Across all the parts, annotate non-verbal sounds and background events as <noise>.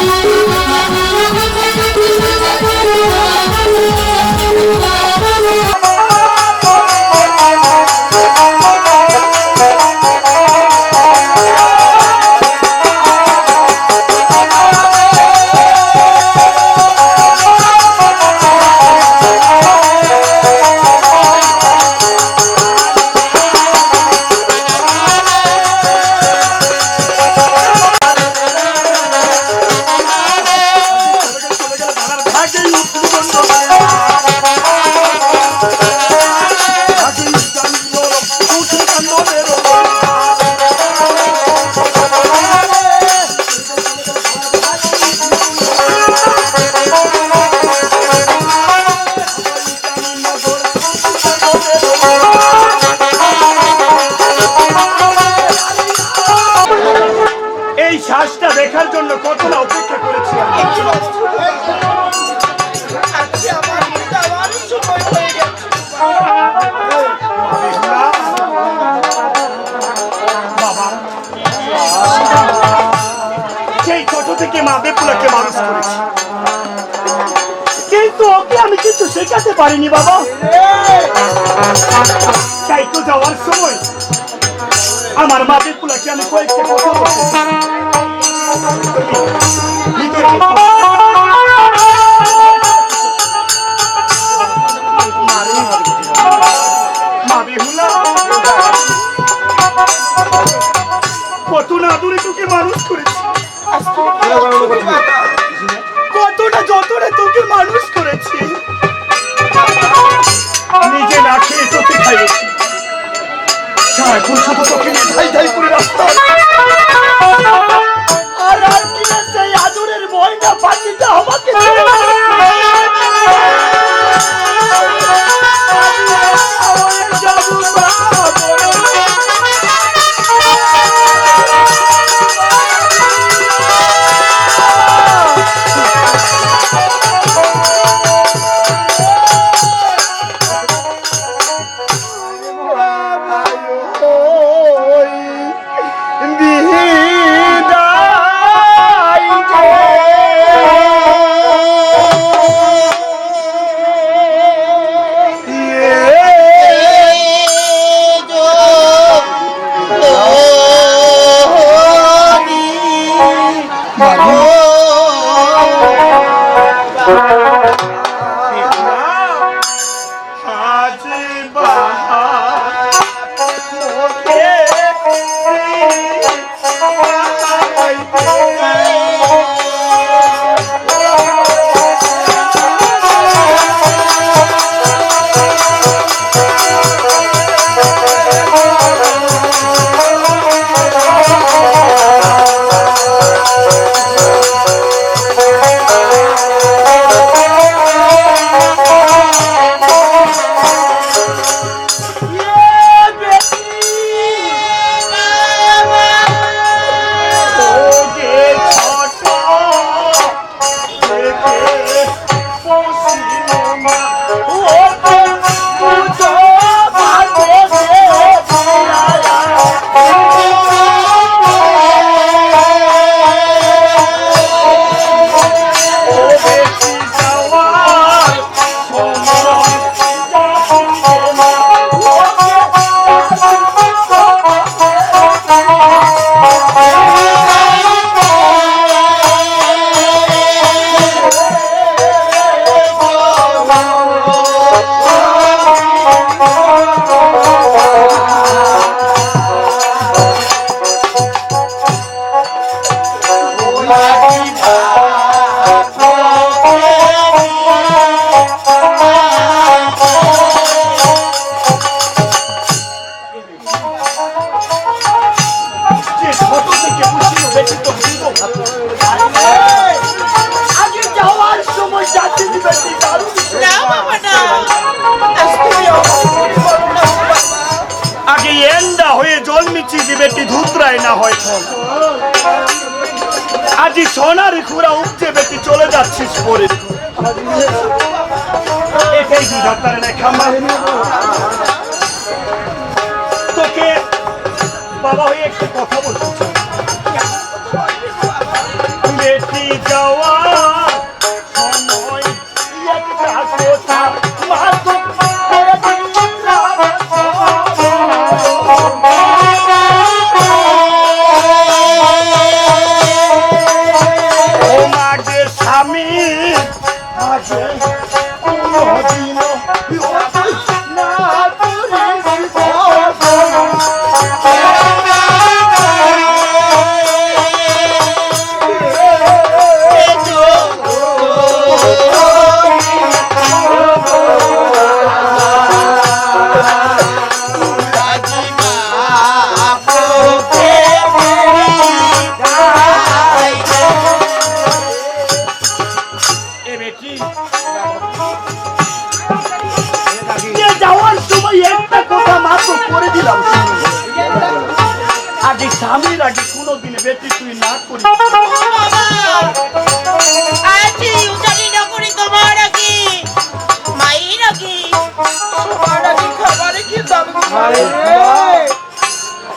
এই জন্য কত না অপেক্ষা করেছি সেই ছোট থেকে মা বেপুলাকে মানুষ করেছি কিন্তু ওকে আমি কিছু শেখাতে পারিনি বাবা। তাই তো যাওয়ার সময় আমার মা বেপুলাকে আমি কয়েকটা কথা বলতে Thank <laughs> you. আগে যাওয়ার সময় যাচ্ছে দিবেন এন্ডা হয়ে জন্মিছি যে বেটি ধুতরাই না হয় আজি সোনার খুঁড়া উঠছে বেটি চলে যাচ্ছিস পরে। এটাই কি খাম্বা তোকে বাবা হয়ে একটা কথা বলতে স্বামীর আগে কোনোদিন বেটি তুই না করি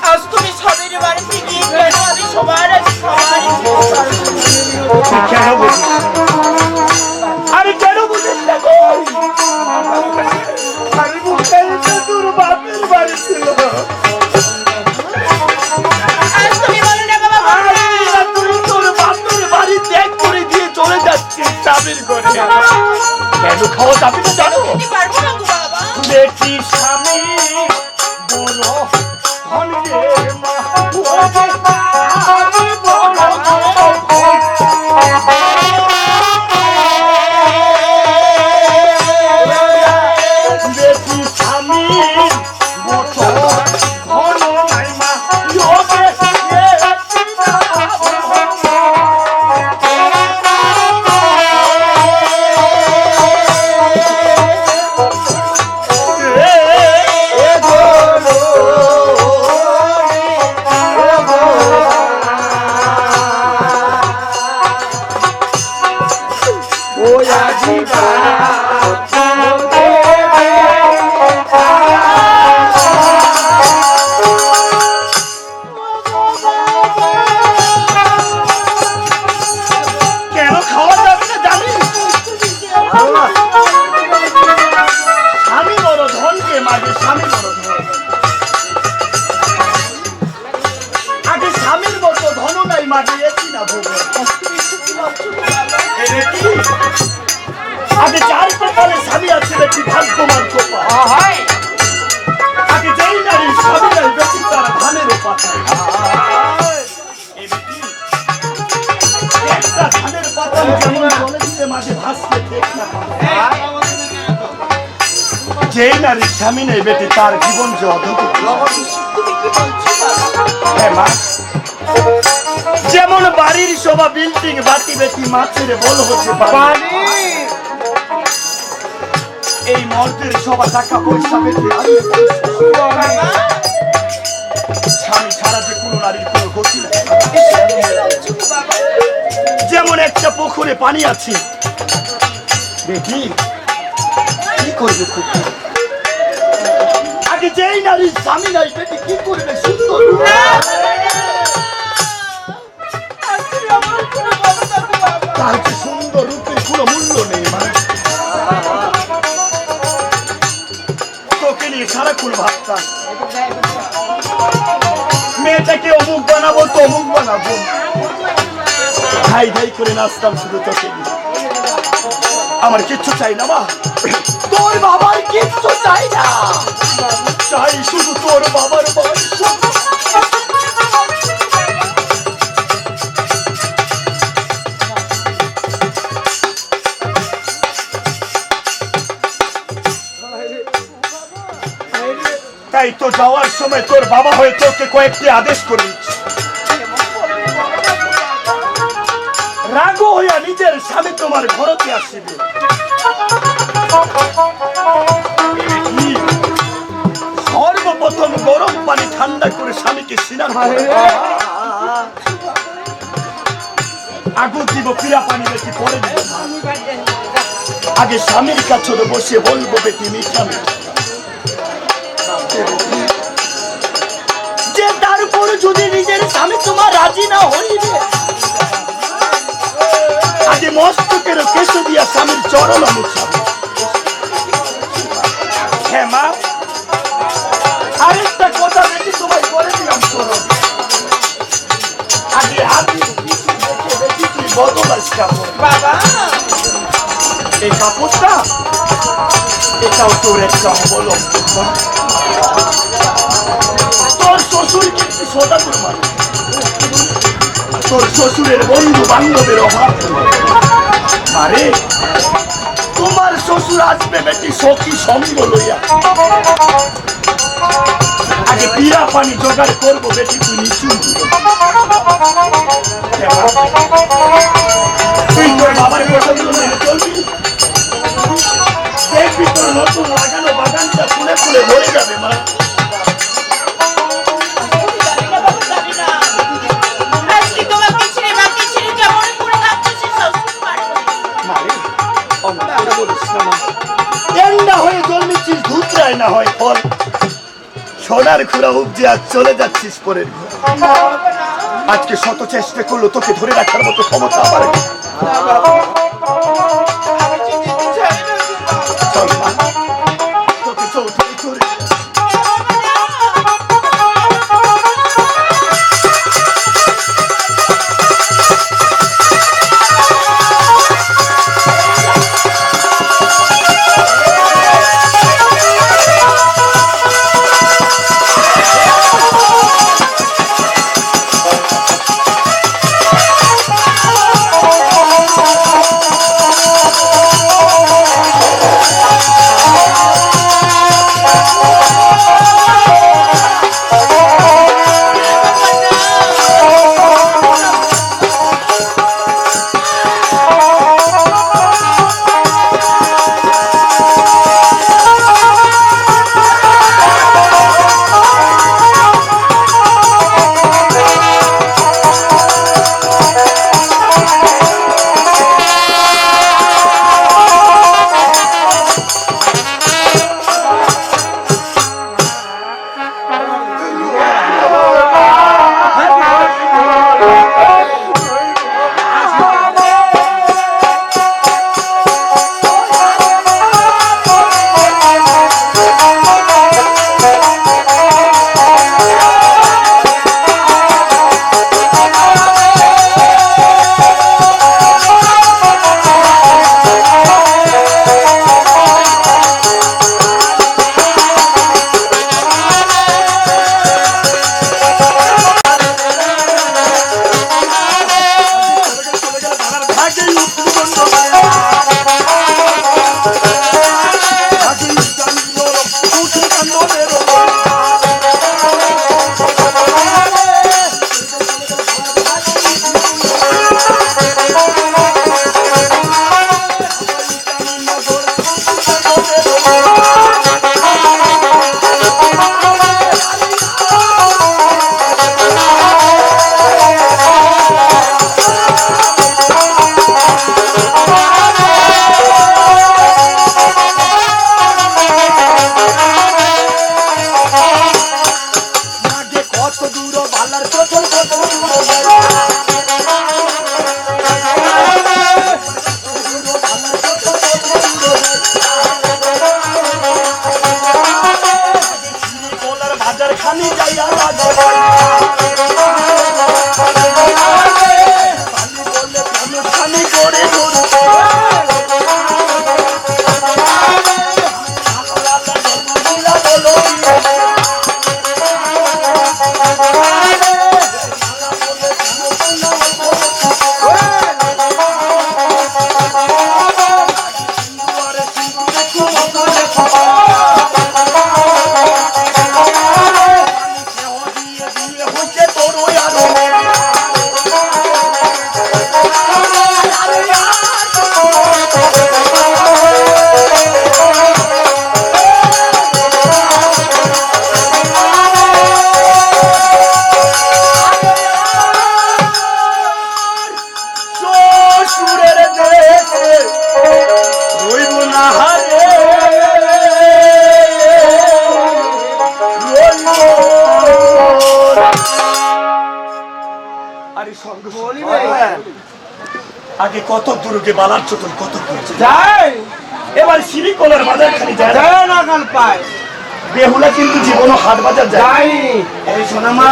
আজি তুমি সবের বাড়িতে গিয়ে আমি সবার আগে খাবারে তুই কেন বুঝিস আমি কেন বুঝিস না আমি মুখাইতে তোর বাপের বাড়ি ছিল। স্বামীর ঘরে কেন খাওয়া না জানো? দেখি স্বামী বলো মা যে নারীর স্বামী নেই বেটি, তার জীবন যে যেমন বাড়ির শোভা বিল্ডিং বাতি বেটি মাছের বল হচ্ছে এই মর্দের সবা টাকা পয়সা বেটি স্বামী ছাড়া যে কোনো নারীর কোনো গতি যেমন একটা পুকুরে পানি আছে। বেটি, কি করবে পুকুর? আগে যেই নারীর স্বামী নাই বেটি কি করবে? সুন্দর আজ তুমি আমার কোনো বলো না গো বাবা তার যে সুন্দর রূপের কোনো মূল্য নেই মা তোকে নিয়ে ভাবতাম মেয়েটাকে অমুক বানাবো তো অমুক বানাবো। ধাই ধাই করে নাচতাম শুধু তোকে নিয়ে। আমার কিচ্ছু চাই না, মা। তোর বাবার কিচ্ছু চাই না। চাই শুধু তোর বাবার তাই তো যাওয়ার সময় তোর বাবা হয়ে তোকে কয়েকটি আদেশ করে রাগো নিজের স্বামী তোমার ঘরতে আসিবে। সর্বপ্রথম গরম পানি ঠান্ডা করে স্বামীকে স্নান আগুন দিব। পিড়া পানি বেশি পরে দিব আগে স্বামীর কাছে বসে বলব বেটি মিঠা মিঠা যে তারপর যদি নিজের স্বামী তোমার রাজি না হইবে আগে মস্তকের কেশে দিয়া স্বামীর চরণ মুছাবে হ্যাঁ মা আরেকটা কথা বেশি তোমায় করে দিলাম চরণ আগে হাতি দেখে দেখি তুই বদলাস কাপড় বাবা। এই কাপড়টা এটাও তোর একটা অবলম্বন তোর শ্বশুর কিন্তু মানুষ তোর শ্বশুরের বন্ধু বান্ধবের অভাব। আরে, তোমার শ্বশুর আসবে বেটি সখী সঙ্গ লইয়া। আগে পিয়া পানি জোগাড় করব, বেটি, তুই নিচু তুই তোর বাবার কথাগুলো মেনে চলবি? নতুন লাগানো বাগানটা ফুলে ফুলে ভরে যাবে, মা। না হয় ফল। সোনার ঘোড়া উপজে আজ চলে যাচ্ছিস পরের আজকে শত চেষ্টা করল তোকে ধরে রাখার মতো ক্ষমতা আমার খানি যাইয়া লাগে পানি বললে প্রাণ খানি করে বলো কত দূরকে বালার চতুর কত যাই। এবার সিরিকলার বাজার খালি যায় না। যায় না কাল পায়। বেহুলা কিন্তু জীবনও হাট বাজার যায় এই সোনা মা।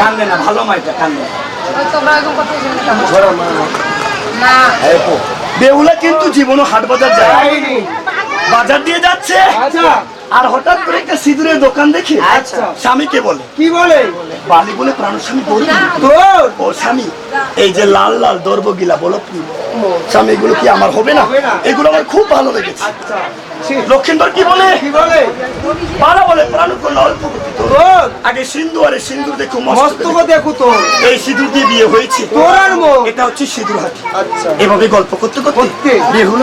কান্দে না ভালো মাইটা কান্দে বেহুলা কিন্তু জীবনও হাট বাজার যায় বাজার দিয়ে যাচ্ছে। আচ্ছা। আর হঠাৎ করে একটা সিঁদুরের দোকান দেখে আচ্ছা। স্বামীকে বলে কি বলে? বালি বলে প্রাণ স্বামী তোর ও স্বামী এই যে লাল লাল দর্ব গিলা বলো স্বামী এগুলো কি আমার হবে না? এগুলো আমার খুব ভালো লেগেছে। লক্ষিন্দর কি বলে? পালা বলে? প্রাণ করলে অল্প গতি তোর। তোর? আগে সিন্ধু আরে সিন্দুর দেখো মস্ত মস্তক করে। দেখো তোর। এই সিঁদুর দিয়ে বিয়ে হয়েছে। তোর এটা হচ্ছে সিঁদুর হাতি এভাবে গল্প করতে করতে। বেহুলা